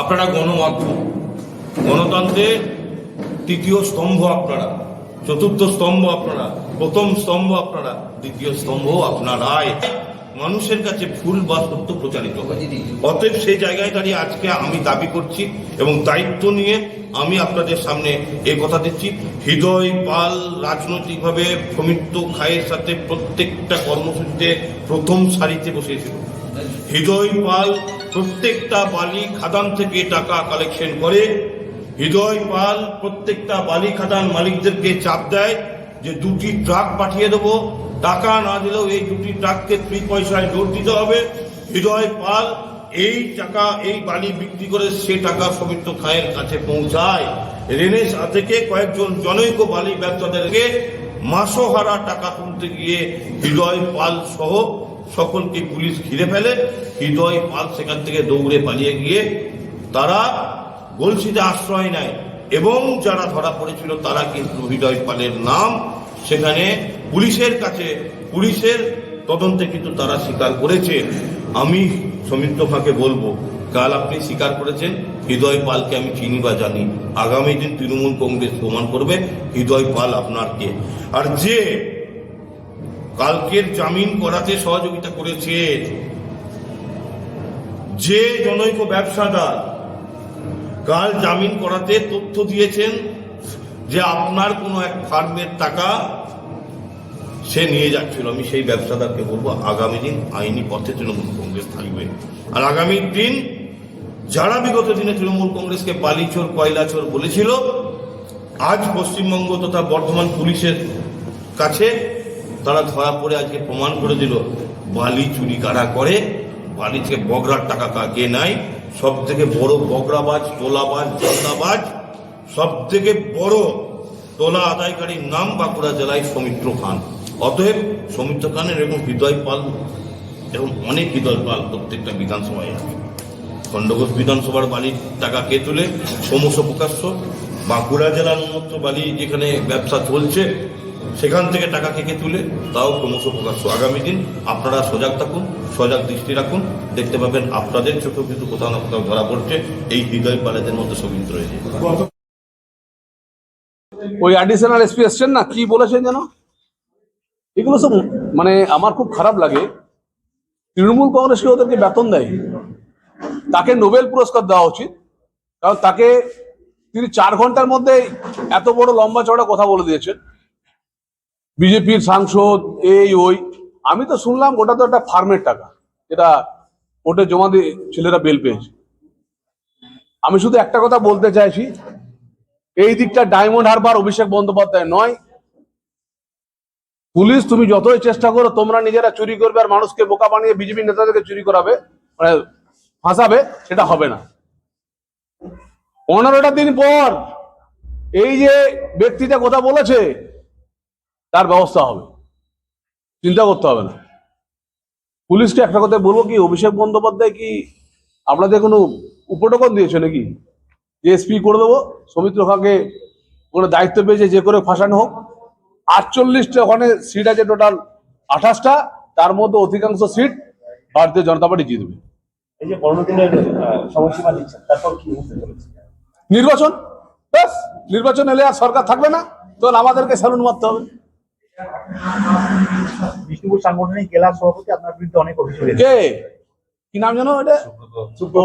আপনারা গণমাধ্যম। গণতন্ত্রের তৃতীয় স্তম্ভ আপনারা, চতুর্থ স্তম্ভ আপনারা, প্রথম স্তম্ভ আপনারা, দ্বিতীয় স্তম্ভ আপনারাই। মানুষের কাছে ভুল বা সত্য প্রচারিত অতএব সেই জায়গায় দাঁড়িয়ে আজকে আমি দাবি করছি এবং দায়িত্ব নিয়ে আমি আপনাদের সামনে এই কথা দিচ্ছি। হৃদয় পাল রাজনৈতিকভাবে প্রমিত্র খায়ের সাথে প্রত্যেকটা কর্মসূচিতে প্রথম সারিতে বসেছিল হৃদয় পাল প্রত্যেকটা বালি খাদান থেকে টাকা কালেকশন করে। হৃদয় পাল প্রত্যেকটা বালি খাদান মালিকদেরকে চাপ দেয় যে দুটি ট্রাক পাঠিয়ে দেবো। টাকা না দিলেও এই দুটি ট্রাককে থ্রি পয়সায় জোর দিতে হবে। হৃদয় পাল এই টাকা, এই বালি বিক্রি করে সে টাকা সমিত্র খায়ের কাছে পৌঁছায়। রেনেসা থেকে কয়েকজন জনৈক বালি ব্যবসাদেরকে মাসোহারা টাকা তুলতে গিয়ে হৃদয় পাল সহ সকলকে পুলিশ ঘিরে ফেলে হৃদয় পাল সেখান থেকে দৌড়ে পালিয়ে গিয়ে তারা গলসিতে আশ্রয় নেয় এবং যারা ধরা পড়েছিল তারা কিন্তু হৃদয় পালের নাম সেখানে পুলিশের কাছে, পুলিশের তদন্তে কিন্তু তারা স্বীকার করেছে। আমি সমিত্র ফাঁকে বলব, কাল আপনি স্বীকার করেছেন, হৃদয় পালকে আমি চিনি বা জানি। আগামী দিন তৃণমূল কংগ্রেস প্রমাণ করবে, হৃদয় পাল আপনার কে। আর যে কালকের জামিন করাতে সহযোগিতা করেছে যে জনৈক ব্যবসাদার, কাল জামিন করাতে তথ্য দিয়েছেন যে আপনার কোনো এক ফার্মের টাকা সে নিয়ে যাচ্ছিল। আমি সেই ব্যবসাদারকে বলব, আগামী দিন আইনি পথে তৃণমূল কংগ্রেস থাকবে। আর আগামী দিন যারা বিগত দিনে তৃণমূল কংগ্রেসকে বালিচোর, কয়লাচোর বলেছিল, আজ পশ্চিমবঙ্গ তথা বর্ধমান পুলিশের কাছে তারা ধরা পড়ে আজকে প্রমাণ করে দিল, বালি চুরি কারা করে, বালি থেকে বগরার টাকা কাকে নাই সব থেকে বড় বগরাবাজ, তোলাবাজ, জলদাবাজ সব থেকে বড় তোলা আদায়কারীর নাম বাঁকুড়া জেলায় সৌমিত্র খান। অতএব সৌমিত্র খানের এবং হৃদয় পাল এবং অনেক হৃদয় পাল প্রত্যেকটা বিধানসভায় আছে। খণ্ডঘোষ বিধানসভার বালির টাকা কে তুলে? সমস্ত প্রকাশ্য। বাঁকুড়া জেলার উন্মুক্ত বালি যেখানে ব্যবসা চলছে সেখান থেকে টাকা কে কে তুলে, তাও ক্রমশ প্রকাশ্য। আগামী দিন আপনারা সজাগ থাকুন, সজাগ দৃষ্টি রাখুন, দেখতে পাবেন আপনাদের ছোট কিন্তু কোথাও না কোথাও ধরা পড়ছে, এই হৃদয় পালেদের মধ্যে সবিত্র রয়েছে ওই অ্যাডিশনাল এসপি এসছেন না? কি বলেছেন যেন? এগুলো সব মানে আমার খুব খারাপ লাগে। তৃণমূল কংগ্রেসকে ওদেরকে বেতন দেয় তাকে নোবেল পুরস্কার দেওয়া উচিত, কারণ তাকে তিনি চার ঘণ্টার মধ্যে এত বড় লম্বা চড়া কথা বলে দিয়েছেন। বিজেপির সাংসদ, এই, ওই। আমি তো শুনলাম ওটা তো একটা ফার্মের টাকা, যেটা ওটে জমা দিয়ে ছেলেরা বেল পেয়েছে। আমি শুধু একটা কথা বলতে চাইছি, এই দিকটা ডায়মন্ড হারবার অভিষেক বন্দ্যোপাধ্যায় নয়। পুলিশ, তুমি যতই চেষ্টা করো, তোমরা নিজেরা চুরি করবে আর মানুষকে বোকা বানিয়ে বিজেপি নেতাদেরকে চুরি করাবে মানে ফাঁসাবে, সেটা হবে না। পনেরোটা দিন পর, এই যে ব্যক্তিটা কথা বলেছে তার ব্যবস্থা হবে। চিন্তা করতে হবে না। পুলিশকে একটা কথা বলব কি অভিষেক বন্দ্যোপাধ্যায় কি আপনাদের কোনো উপটোকন দিয়েছে নাকি? যে এসপি করে দেবো সৌমিত্র খাঁকে কোনো দায়িত্ব পেয়েছে যে করে ফাঁসানো হোক। আটচল্লিশটা ওখানে সিট আছে টোটাল আঠাশটা তার মধ্যে অধিকাংশ সিট ভারতীয় জনতা পার্টি জিতবে। এই যে পনেরো সময়সীমা দিচ্ছেন তারপর কি নির্বাচন? ব্যাস নির্বাচন এলে আর সরকার থাকবে না তখন আমাদেরকে স্যালুন মারতে হবে। বিষ্ণুপুর সাংগঠনিক জেলা সভাপতি আপনার বিরুদ্ধে অনেক অভিযোগ কে? কি নাম জানো এটা?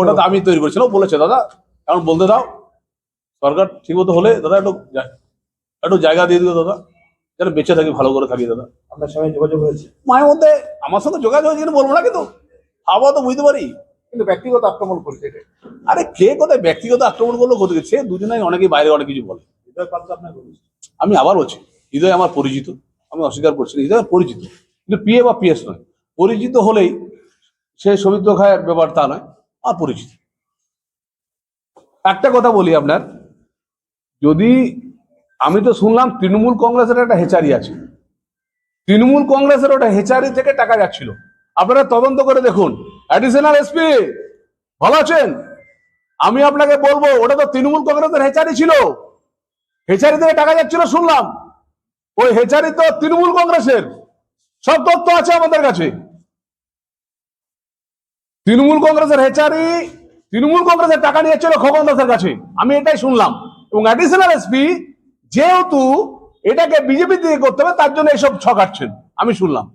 ওটা আমি তৈরি করেছিলাম বলেছে দাদা এখন বলতে দাও সরকার ঠিক মতো হলে দাদা একটু একটু জায়গা দিয়ে দিও দাদা যেন বেঁচে থাকি ভালো করে থাকি দাদা। আপনার সঙ্গে যোগাযোগ হয়েছে? মায়ের মধ্যে আমার সঙ্গে যোগাযোগ হয়েছে কিনা বলব না কিন্তু হাওয়া তো বুঝতে পারি। কিন্তু ব্যক্তিগত আক্রমণ করছে এটা। আরে কে কোথায় ব্যক্তিগত আক্রমণ করল কোথায় সে দুজনেই অনেকেই বাইরে অনেক কিছু বলে। আমি আবার বলছি হৃদয় আমার পরিচিত। আমি অস্বীকার করছি না, পরিচিত। কিন্তু পিএ বা পিএস নয়। পরিচিত হলেই সে সৌমিত্র খায়ের ব্যাপার তা নয় আমার পরিচিত একটা কথা বলি আপনার যদি আমি তো শুনলাম তৃণমূল কংগ্রেসের একটা হেচারি আছে। তৃণমূল কংগ্রেসের ওটা হেচারি থেকে টাকা যাচ্ছিল। আপনারা তদন্ত করে দেখুন। অ্যাডিশনাল এসপি ভালো আছেন? আমি আপনাকে বলব ওটা তো তৃণমূল কংগ্রেসের হেচারি ছিল। হেচারি থেকে টাকা যাচ্ছিল শুনলাম। ওই হেচারি তো তৃণমূল কংগ্রেসের। সব তথ্য আছে আমাদের কাছে। তৃণমূল কংগ্রেসের হেচারি তৃণমূল কংগ্রেসের টাকা নিয়েছিল খগন দাসের কাছে। আমি এটাই শুনলাম। এবং অ্যাডিশনাল এসপি যেহেতু এটাকে বিজেপি দিয়ে করতে হবে, তার জন্য এসব ছকাচ্ছেন আমি শুনলাম।